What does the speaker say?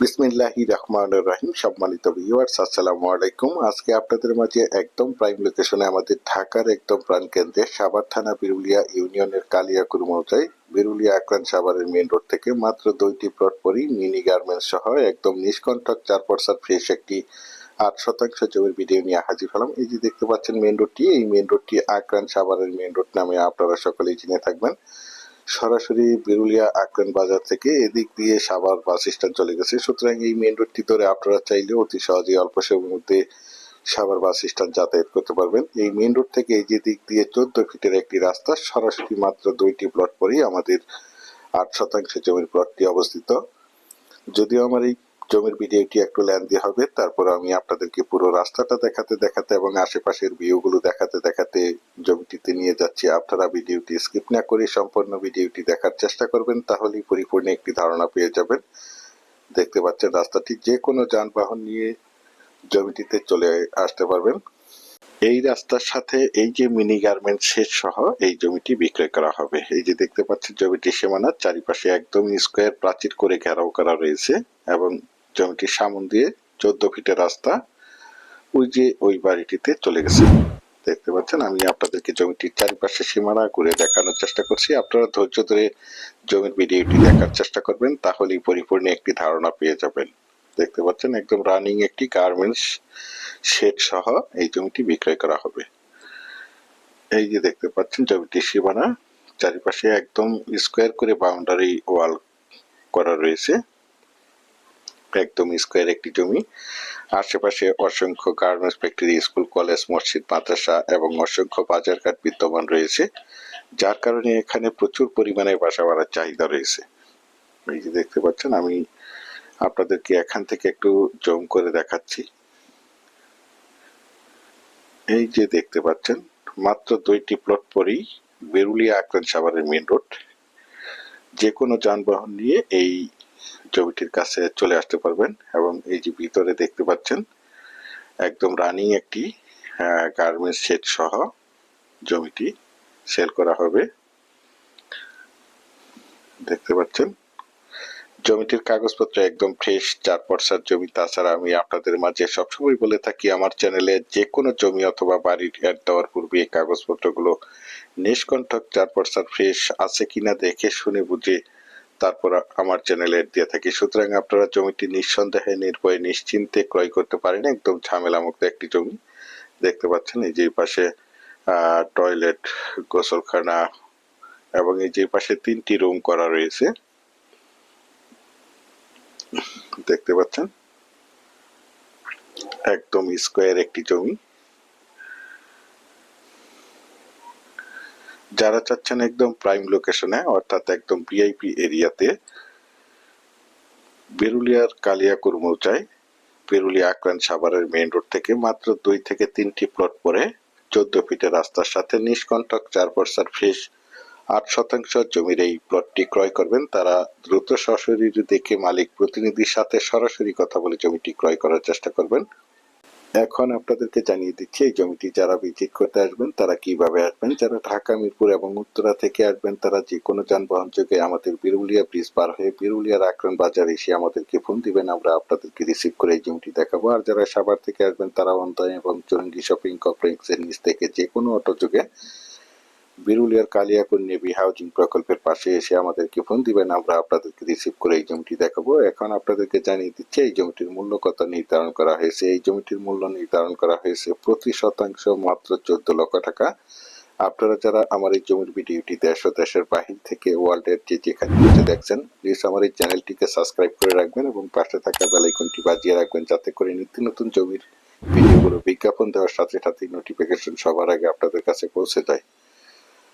বিসমিল্লাহি রহমান রহিম, সম্মানিত ভিউয়ার্স আসসালামু আলাইকুম। আজকে আপনাদের মাঝে একদম প্রাইম লোকেশনে আমাদের ঢাকার একদম প্রাণকেন্দ্রে সাভার থানা বিরুলিয়া ইউনিয়নের কালিয়াকুর মৌজায় বিরুলিয়া আক্রান সাভারের মেন রোড থেকে মাত্র দুইটি প্লট পরই মিনি গার্মেন্টস সহ একদম নিষ্কণ্ঠক চার পর্সার ফ্রেশ একটি আট শতাংশ জমির ভিডিও নিয়ে হাজির হলাম। এই যে দেখতে পাচ্ছেন মেন রোডটি এই মেন রোডটি আক্রান সাভারের মেন রোড নামে আপনারা সকলেই চিনে থাকবেন। সরাসরি বিরুলিয়া আক্রান বাজার থেকে এদিক দিয়ে সাভার বাস স্ট্যান্ড চলে গেছে। সুতরাং এই মেন রোডটি ধরে আপনারা চাইলে অতি সহজেই অল্প সময়ের মধ্যে সাভার বাস স্ট্যান্ড যাতায়াত করতে পারবেন। এই মেন রোড থেকে এই যে দিক দিয়ে চোদ্দ ফিটের একটি রাস্তা, সরাসরি মাত্র দুইটি প্লট পরেই আমাদের আট শতাংশ জমির প্লটটি অবস্থিত। যদিও আমার এই জমির ভিডিওটি একটু ল্যান্দি হবে, তারপর আমি আপনাদেরকে পুরো রাস্তাটা দেখাতে দেখাতে এবং আশেপাশের ভিউগুলো দেখাতে দেখাতে জমিটিতে নিয়ে যাচ্ছি। আপনারা ভিডিওটি স্কিপ না করে সম্পূর্ণ ভিডিওটি দেখার চেষ্টা করবেন, তাহলেই পরিপূর্ণ একটি ধারণা পেয়ে যাবেন। দেখতে পাচ্ছেন রাস্তাটি যে কোনো যানবাহন নিয়ে জমিটিতে চলে আসতে পারবেন। এই রাস্তার সাথে এই যে মিনি গার্মেন্ট শেড সহ এই জমিটি বিক্রয় করা হবে। এই যে দেখতে পাচ্ছেন জমিটির সীমানার চারিপাশে একদম স্কোয়ার প্রাচীর করে ঘেরাও করা রয়েছে এবং জমিটির সামন দিয়ে চোদ্দ ফিটের রাস্তা ওই যে ওই বাড়িটিতে চলে গেছে। দেখতে পাচ্ছেন, আমি আপনাদেরকে জমিটির চারিপাশে সীমানা ঘুরে দেখানোর চেষ্টা করছি। আপনারা ধৈর্য ধরে জমির ভিডিওটি দেখার চেষ্টা করবেন, তাহলেই পরিপূর্ণ একটি ধারণা পেয়ে যাবেন। দেখতে পাচ্ছেন, একদম রানিং একটি গার্মেন্টস শেড সহ এই জমিটি বিক্রয় করা হবে। এই যে দেখতে পাচ্ছেন, জমিটির সীমানা, চারিপাশে একদম স্কোয়ার করে বাউন্ডারি ওয়াল করা রয়েছে। একদম স্কোয়ার একটি জমি আশেপাশে অসংখ্য গার্মেন্টস ফ্যাক্টরি স্কুল কলেজ মসজিদ, মাদ্রাসা এবং অসংখ্য বাজারঘাট বিদ্যমান রয়েছে, যার কারণে এখানে প্রচুর পরিমাণে বাসা বাড়ার চাহিদা রয়েছে। এই যে দেখতে পাচ্ছেন, আমি আপনাদেরকে এখান থেকে একটু জম করে দেখাচ্ছি। এই যে দেখতে পাচ্ছেন, মাত্র দুইটি প্লট পরেই বেরুলিয়া আক্রান সাভারের মেন রোড যে কোনো যানবাহন নিয়ে এই জমিটির কাছে চলে আসতে পারবেন এবং এই যে ভিতরে দেখতে পাচ্ছেন, একদম রানিং একটি গার্মেন্টস সেট সহ জমিটি সেল করা হবে। দেখতে পাচ্ছেন, জমিটির কাগজপত্র একদম ফ্রেশ চার পর্সার জমি। তাছাড়া আমি আপনাদের মাঝে সবসময় বলে থাকি, আমার চ্যানেলে যে কোনো জমি অথবা বাড়ির অ্যাড দেওয়ার পূর্বে এই কাগজপত্রগুলো নিষ্কণ্ঠক চার পর্সার ফ্রেশ আছে কিনা দেখে শুনে বুঝে তারপর আমার চ্যানেলে দিয়ে থাকি। সুতরাং আপনারা জমিটি নিঃসন্দেহে, নির্ভয়ে, নিশ্চিন্তে ক্রয় করতে পারেন। একদম ঝামেলামুক্ত একটি জমি। দেখতে পাচ্ছেন, এই যে পাশে টয়লেট গোসলখানা এবং এই যে পাশে তিনটি রুম করা রয়েছে। দেখতে পাচ্ছেন? একদম স্কোয়ার একটি জমি। যারা চাচ্ছেন একদম প্রাইম লোকেশনে অর্থাৎ একদম ভিআইপি এরিয়াতে বেরুলিয়ার কালিয়াকুর মৌচায়, বেরুলিয়া আক্রান সাভারের মেইন রোড থেকে মাত্র দুই থেকে তিনটি প্লট পরে চোদ্দ ফিটের রাস্তার সাথে নিষ্কণ্টক চার পর্সার ফ্রেশ আট শতাংশ জমির এই প্লটটি ক্রয় করবেন। তারা দ্রুত সশরীরে দেখে মালিক প্রতিনিধির সাথে সরাসরি কথা বলে জমিটি ক্রয় করার চেষ্টা করবেন। এখন আপনাদেরকে জানিয়ে দিচ্ছি, এই জমিটি যারা ভিজিট করতে আসবেন, তারা কীভাবে আসবেন? যারা ঢাকা, মিরপুর এবং উত্তরা থেকে আসবেন, তারা যে কোনো যানবাহন যোগে আমাদের বিরুলিয়া ব্রিজ পার হয়ে বিরুলিয়ার আক্রান বাজার এসে আমাদেরকে ফোন দিবেন, আমরা আপনাদেরকে রিসিভ করে এই জমিটি দেখাবো। আর যারা সাভার থেকে আসবেন, তারা অন্তয় এবং চরঙ্গি শপিং কমপ্লেক্সের নিচ থেকে যে কোনো অটো যোগে বিরুলিয়ার কালিয়াকুর নেভি হাউজিং প্রকল্পের পাশে এসে আমাদেরকে ফোন দিবেন। আমরা আপনাদেরকে রিসিভ করে এই জমিটি দেখাবো। এখন আপনাদেরকে জানিয়ে দিচ্ছি, এই জমিটির মূল্য কত নির্ধারণ করা হয়েছে? এই জমিটির মূল্য নির্ধারণ করা হয়েছে প্রতি শতাংশ মাত্র চোদ্দ লক্ষ টাকা। আপনারা যারা আমার এই জমির ভিডিওটি দেশ ও দেশের বাহির থেকে ওয়ার্ল্ডের যে যেখানে বসে দেখছেন প্লিজ আমার এই চ্যানেলটিকে সাবস্ক্রাইব করে রাখবেন এবং পাশে থাকা বেলাইকনটি বাজিয়ে রাখবেন যাতে করে নিত্য নতুন জমির ভিডিওগুলো বিজ্ঞাপন দেওয়ার সাথে সাথে নোটিফিকেশন সবার আগে আপনাদের কাছে পৌঁছে যায়।